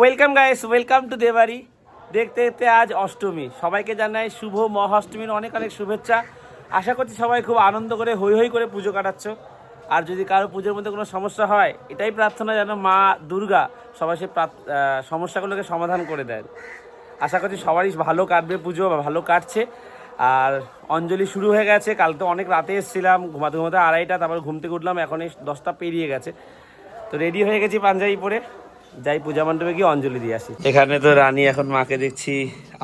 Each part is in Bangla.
ওয়েলকাম গাইস ওয়েলকাম টু দেবারি দেখতে দেখতে আজ অষ্টমী। সবাইকে জানাই শুভ মহাষ্টমীর অনেক অনেক শুভেচ্ছা। আশা করছি সবাই খুব আনন্দ করে, হৈ হৈ করে পুজো কাটাচ্ছ। আর যদি কারও পুজোর মধ্যে কোনো সমস্যা হয়, এটাই প্রার্থনা যেন মা দুর্গা সবাই সে সমস্যাগুলোকে সমাধান করে দেন। আশা করছি সবারই ভালো কাটবে পুজো, ভালো কাটছে। আর অঞ্জলি শুরু হয়ে গেছে। কাল তো অনেক রাতে এসেছিলাম, ঘুমাতে ঘুমাতে আড়াইটা, তারপর ঘুম থেকে উঠলাম এখন এই দশটা পেরিয়ে গেছে। তো রেডি হয়ে গেছি পাঞ্জাবি পরে। যাই পূজা মণ্ডপে গিয়ে অঞ্জলি দিয়ে আসি। এখানে তো রানী এখন মাকে দেখছি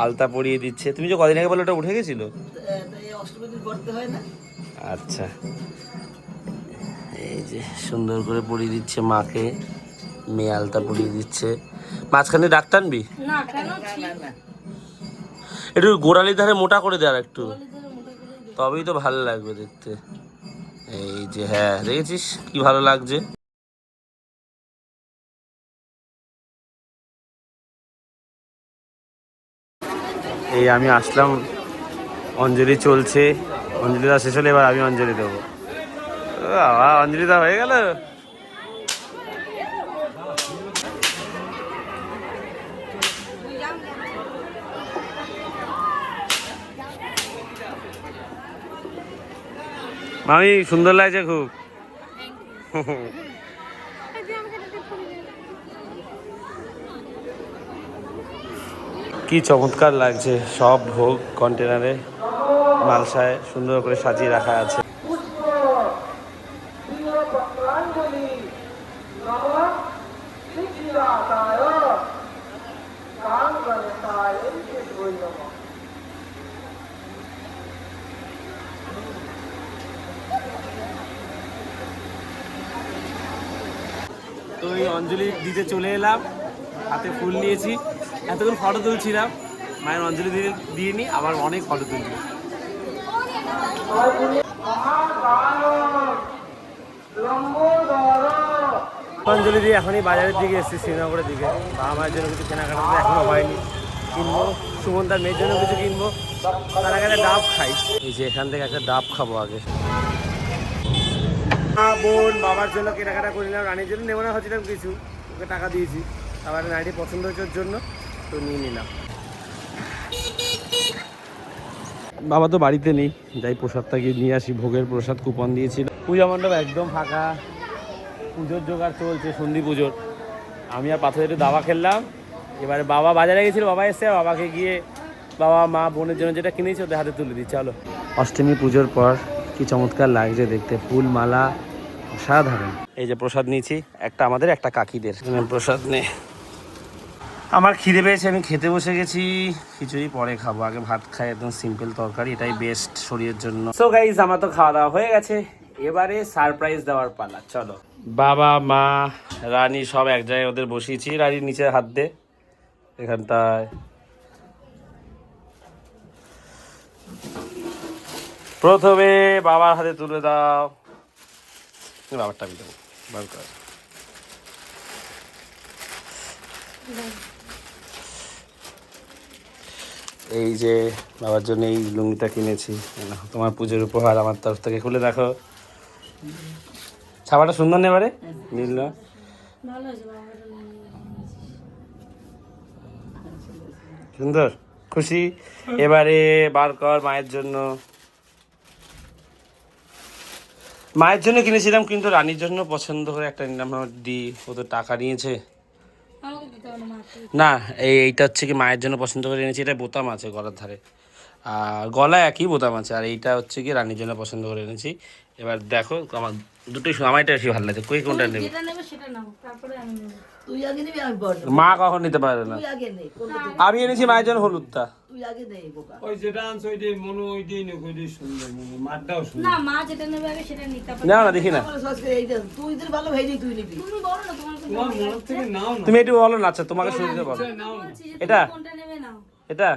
আলতা পরিয়ে দিচ্ছে। তুমি যে কদিন আগে বলে ওটা উঠে গেছিল? আচ্ছা। এই যে সুন্দর করে পরিয়ে দিচ্ছে মাকে মেয়ে আলতা পরিয়ে দিচ্ছে। মাঝখানে ডাক টানবি? একটু গোড়ালির ধারে মোটা করে দেয় আর একটু তবেই তো ভালো লাগবে দেখতে। এই যে হ্যাঁ দেখেছিস? কি ভালো লাগছে? এই আমি আসলাম অঞ্জলি চলছে। অঞ্জলি দেওয়া শেষ হলে এবার আমি অঞ্জলি দেবো। বাবা অঞ্জলি দেওয়া হয়ে গেল? মামি সুন্দর লাগছে খুব। কি চমৎকার লাগছে, সব ভোগ কন্টেনারে, মালসায় সুন্দর করে সাজিয়ে রাখা আছে। তো এই অঞ্জলি দিতে চলে এলাম, হাতে ফুল নিয়েছি। এতক্ষণ ফটো তুলছিলাম। মায়ের অঞ্জলি দিয়ে দিয়ে নি আবার অনেক ফটো তুলছি। অঞ্জলি দিয়ে এখনই বাজারের দিকে এসেছি, শ্রীনগরের দিকে। বাবা মায়ের জন্য কিছু কেনাকাটা তো এখনও হয়নি। কিনবো সুমন সুমন্তার মেয়ের জন্য কিছু কিনবো। তার আগে একটা ডাব খাই। এই যে এখান থেকে একটা ডাব খাব আগে। মা, বোন, বাবার জন্য কেনাকাটা করে নিলাম। রানীর জন্য নেব না হচ্ছিলাম কিছু। ওকে টাকা দিয়েছি। আবার নাইটি পছন্দ হচ্ছে জন্য। তো নিয়ে নিলাম। বাবা তো বাড়িতে নেই যাই প্রসাদটা গিয়ে নিয়ে আসি। ভোগের প্রসাদ কুপন দিয়েছিল। পূজা মণ্ডপ একদম ফাঁকা। পুজোর জোগাড় চলছে সন্ধি পুজোর। আমি আর পাথরের একটু দাবা খেললাম। এবারে বাবা বাজারে গেছিল বাবা এসে বাবাকে গিয়ে বাবা মা বোনের জন্য যেটা কিনেছি ওদের হাতে তুলে দিই চলো। অষ্টমী পুজোর পর কি চমৎকার লাগছে দেখতে। ফুল মালা অসাধারণ। এই যে প্রসাদ নিয়েছি একটা আমাদের একটা কাকিদের। প্রসাদ নে। আমার খিদে পেয়েছে, আমি খেতে বসে গেছি। খিচুড়ি পরে খাব। আগে ভাত খাই, একদম সিম্পল তরকারি, এটাই বেস্ট শরীরের জন্য। সো গাইজ আমার তো খাওয়া দাওয়া হয়ে গেছে। এবারে সারপ্রাইজ দেওয়ার পালা, চলো। বাবা, মা, রানী সব এক জায়গায় ওদের বসিয়েছি। রানীর নিচে হাত দে, এখানটায়। প্রথমে বাবার হাতে তুলে দাও। বাবারটা আমি দেবো। বার এই যে বাবার জন্য এই লুঙ্গিটা কিনেছি। তোমার পুজোর উপহার আমার তরফ থেকে। খুলে দেখো। ছাপাটা সুন্দর নেই এবারে নীল না। সুন্দর? খুশি? এবারে বার কর মায়ের জন্য। মায়ের জন্য কিনেছিলাম কিন্তু রানীর জন্য পছন্দ করে একটা নিলাম। দি ও তো টাকা নিয়েছে। না এই এইটা হচ্ছে কি মায়ের জন্য পছন্দ করে এনেছি এটা বোতাম আছে গলার ধারে। আর গলা একই বোতাম আছে, আর এইটা হচ্ছে কি রানীর জন্য পছন্দ করে এনেছি। এবার দেখো আমার দুটোই সু- আমার বেশি ভালো লাগছে কই কোনটা নেবে? যেটা নেবে সেটা নাও তারপরে আমি নেব। তুই আগে নিবি আমি পর নেব। মা কখন নিতে পারে না? তুই আগে তুই- আমি এনেছি মায়ের জন্য হলুদটা। তুই আগে নেই বোকা। ওই যেটা আনছো ওইটাই মনে ওইটাই নে ওইটাই সুন্দর মনে মাঠটাও সুন্দর। না মা যেটা নেবে আগে সেটা নিতে পারবে না না দেখি না। তুই ভালো ভাই তুই নিবি। তুমি বলো না তোমার মনের থেকে নাও না। তুমি একটু বলো না আচ্ছা তোমাকে শুনতে পারো না বলছি যে এটা? কোনটা নেবে নাও। এটা?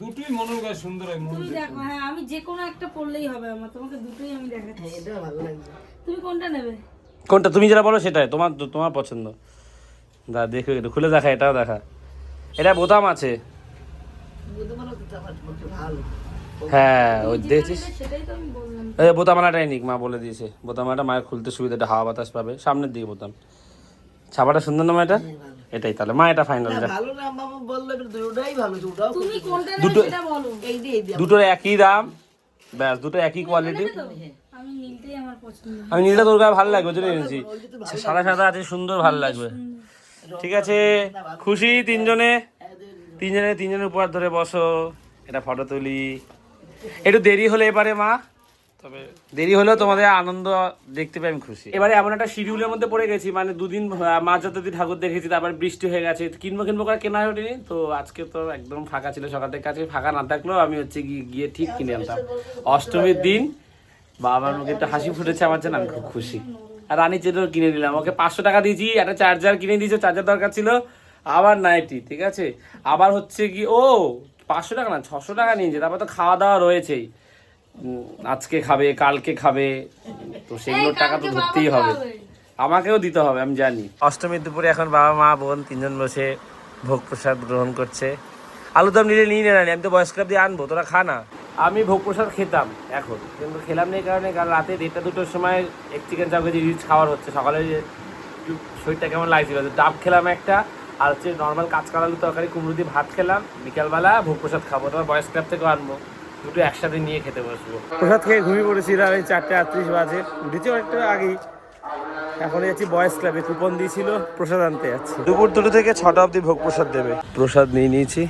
দুটোই মনের কাছে সুন্দর হয় তুমি দেখো হ্যাঁ আমি যে কোনো একটা পড়লেই হবে আমার তোমাকে দুটোই আমি দেখাচ্ছি। হ্যাঁ এটা ভালো লাগবে। তুমি কোনটা নেবে? কোনটা? তুমি যেটা বলো সেটাই তোমার তোমার পছন্দ। দা দেখো একটু খুলে দেখা এটাও দেখা। এটা বোতাম আছে। হ্যাঁ ওই দেখছিস? এই বোতামালাটাই নিক মা বলে দিয়েছে। বোতামালাটা মায়ের খুলতে সুবিধাটা হাওয়া বাতাস পাবে। সামনের দিকে বোতাম। ছাপাটা সুন্দর না এটা? হ্যাঁ, এটাই তাহলে। মা এটা ফাইনাল ভালো না মামা বলল দুটোই ভালো খুব তুমি কোনটা দুটো- সেটা বলো। এই দিয়ে দুটোর একই দাম। ব্যাস দুটো একই কোয়ালিটি আমি নীলটাই আমার পছন্দ। আমি নীলটা তোর গায়ে ভালো লাগবে জন্য এনেছি সাদা সাদা আছে সুন্দর ভালো লাগবে। ঠিক আছে খুশি তিনজনে? তিনজনে তিনজনের উপর ধরে বসো। এটা ফটো তুলি। একটু দেরি হলে এবারে মা। তবে দেরি হলেও তোমাদের আনন্দ দেখতে পেয়ে আমি খুশি। এবারে এমন একটা শিডিউলের মধ্যে পড়ে গেছি মানে দুদিন আহ, মা যতদিন ঠাকুর দেখেছি তারপর বৃষ্টি হয়ে গেছে কিনবো কিনবো করে কেনা হয়ে ওঠেনি তো আজকে তো একদম ফাঁকা ছিল সকাল থেকে কাছে ফাঁকা না থাকলেও আমি হচ্ছে গিয়ে গিয়ে ঠিক কিনে আনতাম। অষ্টমীর দিন বাবার মুখে একটু হাসি ফুটেছে আমার জন্য আমি খুব খুশি। আর রানী চেটেরও কিনে দিলাম ওকে পাঁচশো টাকা দিয়েছি একটা চার্জার কিনে দিয়েছে চার্জার দরকার ছিল আবার নাইটি ঠিক আছে? আবার হচ্ছে কি ও পাঁচশো টাকা না ছশো টাকা নিয়েছে তারপর তো খাওয়া দাওয়া রয়েছেই। আজকে খাবে কালকে খাবে তো সেগুলোর টাকা তো ধরতেই হবে। আমাকেও দিতে হবে আমি জানি। অষ্টমীর দুপুরে এখন বাবা মা বোন তিনজন বসে ভোগ প্রসাদ গ্রহণ করছে। আলু আলুদম নিলে নিয়ে নে রানি আমি তো বয়স্ক দিয়ে আনব তোরা খা না। আমি ভোগ প্রসাদ খেতাম এখন কিন্তু খেলাম না এই কারণে কাল রাতে দেড়টা দুটোর সময় এক চিকেন চাপ কেজি রিচ খাওয়ার হচ্ছে। সকালে যে শরীরটা কেমন লাগছিল? ডাব খেলাম একটা আর হচ্ছে নর্মাল কাঁচকাল আলু তরকারি কুমড়ো দিয়ে ভাত খেলাম। বিকালবেলা ভোগ প্রসাদ খাব তোমার বয়স ক্লাব থেকেও আনব। দুটো একসাথে নিয়ে খেতে বসবো। প্রসাদ খেয়ে ঘুমিয়ে পড়েছিলাম এই চারটে আটত্রিশ বাজে। উঠেছি অনেকটা আগেই। এখন যাচ্ছি বয়েস ক্লাবে কুপন দিয়েছিল প্রসাদ আনতে যাচ্ছি। দুপুর দুটো থেকে ছটা অবধি ভোগ প্রসাদ দেবে। প্রসাদ নিয়ে নিয়েছি।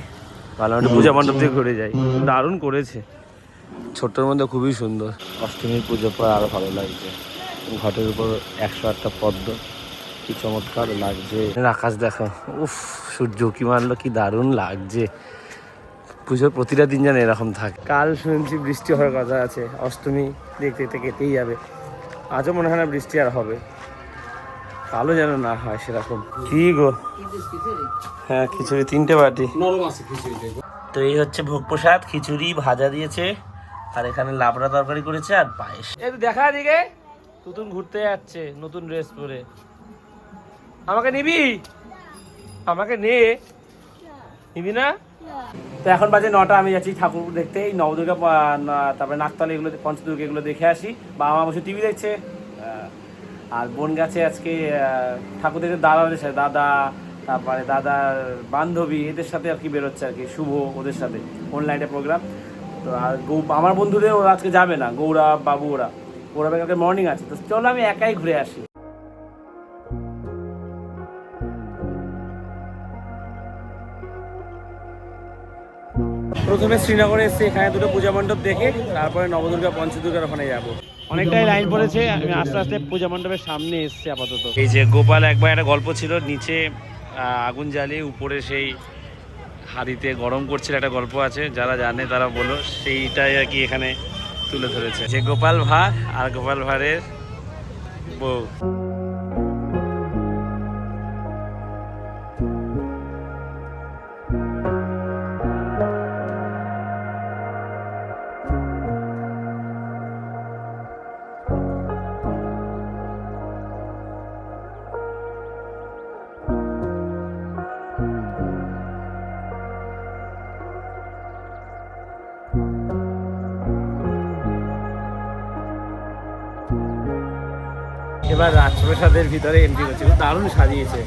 ভালো পূজা মণ্ডপ দিয়ে ঘুরে যাই। দারুণ করেছে। ছোট্টর মধ্যে খুবই সুন্দর। অষ্টমীর পুজো পর আরও ভালো লাগছে। ঘটের উপর একশো আটটা পদ্ম। কি চমৎকার লাগছে। আকাশ দেখো। উফ সূর্য কি মারলো কি দারুণ লাগছে। পুজোর প্রতিটা দিন যেন এরকম থাকে। কাল শুনছি বৃষ্টি হওয়ার কথা আছে। অষ্টমী দেখতে দেখতে কেটেই যাবে। আজও মনে হয় না বৃষ্টি আর হবে। কালো যেন না হয় সেরকম। কি গো? হ্যাঁ খিচুড়ি তিনটে বাটি। তো এই হচ্ছে ভোগ প্রসাদ খিচুড়ি ভাজা দিয়েছে। আর এখানে লাবড়া তরকারি করেছে আর পায়েস। এই তো দেখা দিকে তুতুন ঘুরতে যাচ্ছে নতুন ড্রেস পরে। আমাকে নিবি? আমাকে নে। নিবি না? তো এখন বাজে নটা, আমি যাচ্ছি ঠাকুর দেখতে, এই নবদুর্গা তারপরে নাকতলা এগুলো, পঞ্চদুর্গা এগুলো দেখে আসি। বাবা মা বসে টিভি দেখছে। আর বোন গেছে আজকে ঠাকুর দেখতে দাদাদের সাথে, দাদা, তারপরে দাদার বান্ধবী, এদের সাথে আর কি বেরোচ্ছে আর কি, শুভ ওদের সাথে অনলাইনে প্রোগ্রাম তো আর গৌ, আমার বন্ধুদের ওরা আজকে যাবে না, গৌরব, বাবু ওরা। গৌরবের কালকে মর্নিং আছে। তো চলো আমি একাই ঘুরে আসি। প্রথমে শ্রীনগরে এসেছি এখানে দুটো পূজা মণ্ডপ দেখে তারপরে নবদুর্গা, পঞ্চদুর্গার ওখানে যাব। অনেকটাই লাইন পড়েছে, আমি আস্তে আস্তে পূজা মণ্ডপের সামনে এসেছি আপাতত। এই যে গোপাল, একবার একটা গল্প ছিল, নিচে আগুন জ্বালিয়ে উপরে সেই হাঁড়িতে গরম করছিল একটা গল্প আছে, যারা জানে তারা বলো, সেইটাই আর কি এখানে তুলে ধরেছে। যে গোপাল ভাঁড় আর গোপাল ভাঁড়ের বউ। এবার রাজপ্রসাদের ভিতরে এন্ট্রি করছে। খুব দারুণ সাজিয়েছে।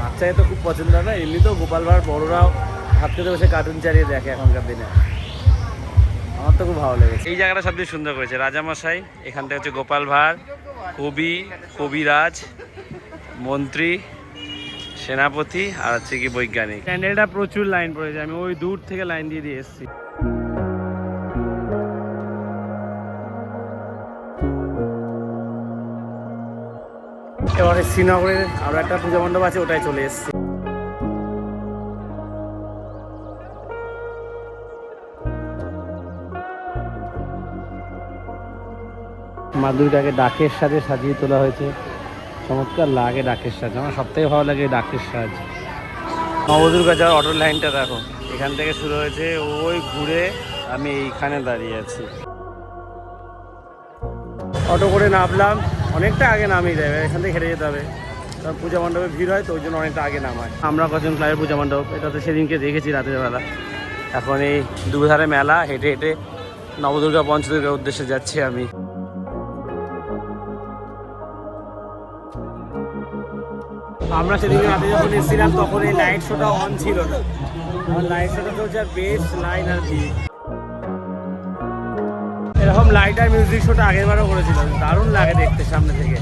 বাচ্চাদের তো খুব পছন্দ হয় না এমনিতেও গোপাল ভাঁড় বড়রাও হাত খেতে বসে কার্টুন চালিয়ে দেখে এখনকার দিনে। আমার তো খুব ভালো লেগেছে। এই জায়গাটা সবচেয়ে সুন্দর করেছে। রাজামশাই এখানটা হচ্ছে গোপাল ভাঁড় কবি কবিরাজ মন্ত্রী সেনাপতি আর হচ্ছে কি বৈজ্ঞানিক। প্যান্ডেলটা প্রচুর লাইন পড়েছে। আমি ওই দূর থেকে লাইন দিয়ে দিয়ে এসেছি। এবারে শ্রীনগরের আরও একটা পূজা মণ্ডপ আছে ওটাই চলে এসেছি। মা দুর্গাকে ডাকের সাজে সাজিয়ে তোলা হয়েছে। চমৎকার লাগে ডাকের সাজ। আমার সব থেকে ভালো লাগে ডাকের সাজ। নবদুর্গা যাওয়ার অটো লাইনটা দেখো। এখান থেকে শুরু হয়েছে, ওই ঘুরে আমি এইখানে দাঁড়িয়ে আছি। অটো করে নামলাম। অনেকটা আগে নামিয়ে দেবে এখান থেকে হেঁটে যেতে হবে। কারণ পূজা মণ্ডপে ভিড় হয়, তো ওই জন্য অনেকটা আগে নামায়। আমরা কজন ক্লাবের পূজা মণ্ডপ, এটা তো সেদিনকে দেখেছি রাতের বেলা এখন এই দুধারে মেলা, হেঁটে হেঁটে নবদুর্গা পঞ্চদুর্গার উদ্দেশ্যে যাচ্ছি আমি। আমরা সেদিকে রাতে যখন এসেছিলাম, তখন এই লাইট শোটা অন ছিল না। লাইট শোটা চলছে আর বেশ লাইন আর ভিড় এরকম লাইট আর মিউজিক শোটা আগের বারও করেছিলাম, দারুণ লাগে দেখতে সামনে থেকে।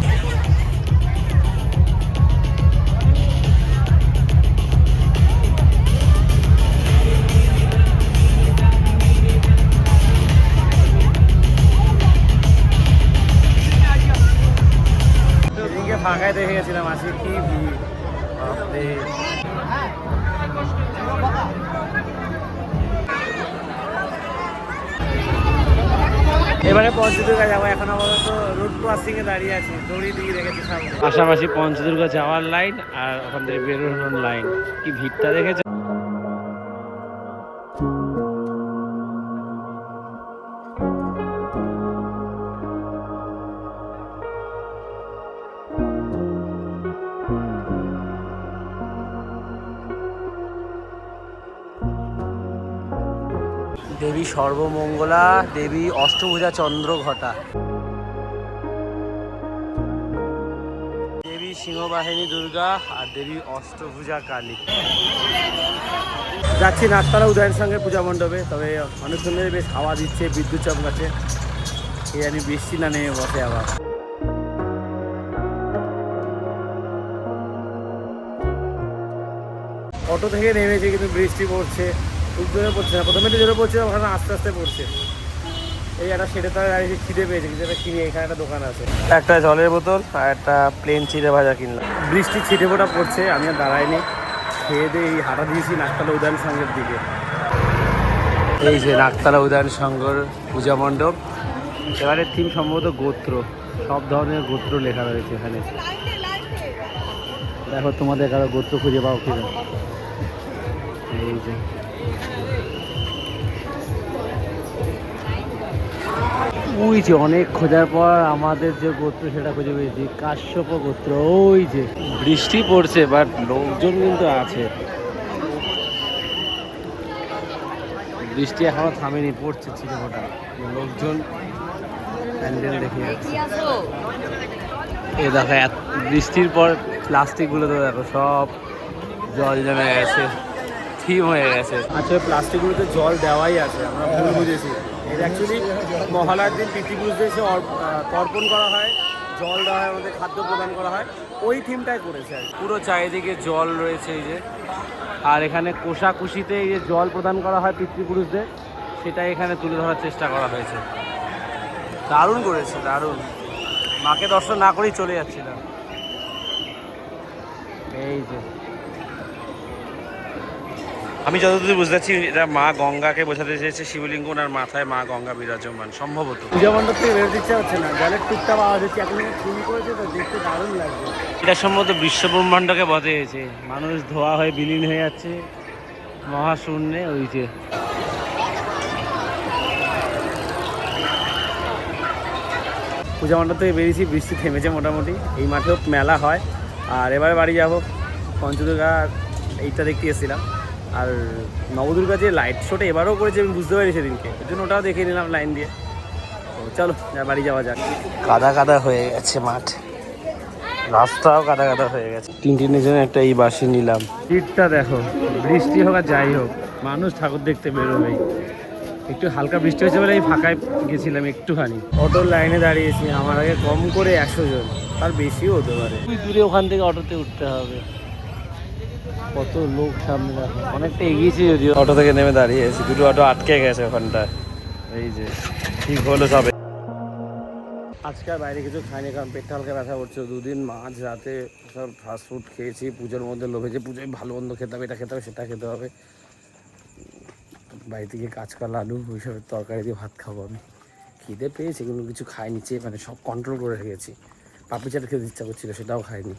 ফাঁকায় দেখে গেছিলাম, আজকে কি ভিড় এবারে পঞ্চদুর্গা যাব। এখন আপাতত রোড ক্রসিং এ দাঁড়িয়ে আছি। দড়ি দিয়ে রেখেছি সামনে। পাশাপাশি পঞ্চদুর্গা যাওয়ার লাইন আর ওখান থেকে বেরোনোর লাইন কি ভিড়টা দেখেছ? দেবী সর্বমঙ্গলা, দেবী অষ্টভুজা চন্দ্র ঘটা। দেবী সিংহবাহিনী দুর্গা আর দেবী অষ্টভুজা কালী। যাচ্ছি নাকতলা উদয়ের সঙ্গে পূজা মণ্ডপে। তবে অনেক সুন্দর বেশ হাওয়া দিচ্ছে, বিদ্যুৎ চমকাচ্ছে। এই জানি বৃষ্টি না নেমে বসে আবার। অটো থেকে নেমেছে কিন্তু বৃষ্টি পড়ছে। খুব জোরে পড়ছে না। প্রথমে একটু জোরে পড়ছে ওখানে আস্তে আস্তে পড়ছে। এই একটা সেটে তার গাড়ি খিদে পেয়েছে যেটা কিনে এখানে একটা দোকান আছে। একটা জলের বোতল আর একটা প্লেন চিড়ে ভাজা কিনলাম। বৃষ্টি ছিটে ফোটা পড়ছে আমি আর দাঁড়াইনি। খেয়ে দিয়ে এই হাঁটা দিয়েছি নাকতলা উদয়ন সংঘের দিকে। এই যে নাকতলা উদয়ন সংঘর পূজা মণ্ডপ। এবারে থিম সম্ভবত গোত্র সব ধরনের গোত্র লেখা রয়েছে এখানে। দেখো তোমাদের কারও গোত্র খুঁজে পাও কিনা। এই যে। ওই যে অনেক খোঁজার পর আমাদের যে গোত্র সেটা খুঁজে পেয়েছি, কাশ্যপ গোত্র, ওই যে। বৃষ্টি পড়ছে বাট লোকজন কিন্তু আছে। বৃষ্টি এখনও থামেনি, পড়ছে ছিটে ফোটা। লোকজন প্যান্ডেল দেখে এই দেখো বৃষ্টির পর প্লাস্টিকগুলো তো দেখো, সব জল জমে গেছে। থিম হয়ে গেছে। আচ্ছা প্লাস্টিকগুলোতে জল দেওয়াই আছে আমরা ভুল বুঝেছি। এটা অ্যাকচুয়ালি মহালয়ার দিন পিতৃপুরুষদের এসে তর্পণ করা হয় জল দেওয়া হয় আমাদের খাদ্য প্রদান করা হয়। ওই থিমটাই করেছে পুরো চারিদিকে জল রয়েছে এই যে। আর এখানে কোষাকুষিতে এই যে জল প্রদান করা হয় পিতৃপুরুষদের সেটা এখানে তুলে ধরার চেষ্টা করা হয়েছে। দারুণ করেছে দারুণ। মাকে দর্শন না করেই চলে যাচ্ছিলাম। এই যে। আমি যতদূর বুঝতে পারছি এটা মা গঙ্গাকে বোঝাতে চেয়েছে শিবলিঙ্গ ওনার মাথায় মা গঙ্গা বিরাজমান সম্ভবত। পূজা মণ্ডপ থেকে বেরোতে ইচ্ছা হচ্ছে না জলের টুকটাপ আওয়াজ হচ্ছে এখন ফুল করেছে তো দেখতে দারুণ লাগছে। এটা সম্ভবত বিশ্ব ব্রহ্মাণ্ডকে বধেছে মানুষ ধোয়া হয়ে বিলীন হয়ে যাচ্ছে। মহাশূন্যে ওই যে। পূজা মণ্ডপ থেকে বেরিয়েছি বৃষ্টি থেমেছে মোটামুটি। এই মাঠেও মেলা হয়। আর এবারে বাড়ি যাব পঞ্চদুর্গা এইটা দেখতে এসেছিলাম। আর নবদুর্গা যে লাইট শোটা এবারও করেছে আমি বুঝতে পারি সেদিনকে। ওই জন্য ওটাও দেখে নিলাম লাইন দিয়ে। তো চলো বাড়ি যাওয়া যাক। কাদা কাদা হয়ে গেছে মাঠ। রাস্তাও কাদা কাদা হয়ে গেছে। তিন তিনের জন্য একটা এই বাসে নিলাম। শীতটা দেখো বৃষ্টি হোক আর যাই হোক মানুষ ঠাকুর দেখতে বেরোবেই। একটু হালকা বৃষ্টি হয়েছে বলে এই ফাঁকায় গেছিলাম একটুখানি। অটোর লাইনে দাঁড়িয়েছি আমার আগে কম করে একশো জন তার বেশিও হতে পারে। দূরে ওখান থেকে অটোতে উঠতে হবে। কত লোক সামনে দেখো অনেকটা এগিয়েছি যদিও। অটো থেকে নেমে দাঁড়িয়েছি দুটো অটো আটকে গেছে ওখানটায় এই যে ঠিক হলো সবে। আজকে আর বাইরে কিছু খাইনি কারণ পেটটা হালকা ব্যথা করছে। দুদিন মাঝ রাতে সব ফাস্ট ফুড খেয়েছি পুজোর মধ্যে লোভেছে পুজোয় ভালো মন্দ খেতে হবে এটা খেতে হবে সেটা খেতে হবে। বাড়ি থেকে কাঁচকলা আলু ওইসবের তরকারি দিয়ে ভাত খাব আমি। খিদে পেয়েছি কিন্তু কিছু খাইনি চেয়ে মানে সব কন্ট্রোল করে রেখেছি। পাপড়ি চাট খেতে ইচ্ছা করছিল সেটাও খাইনি।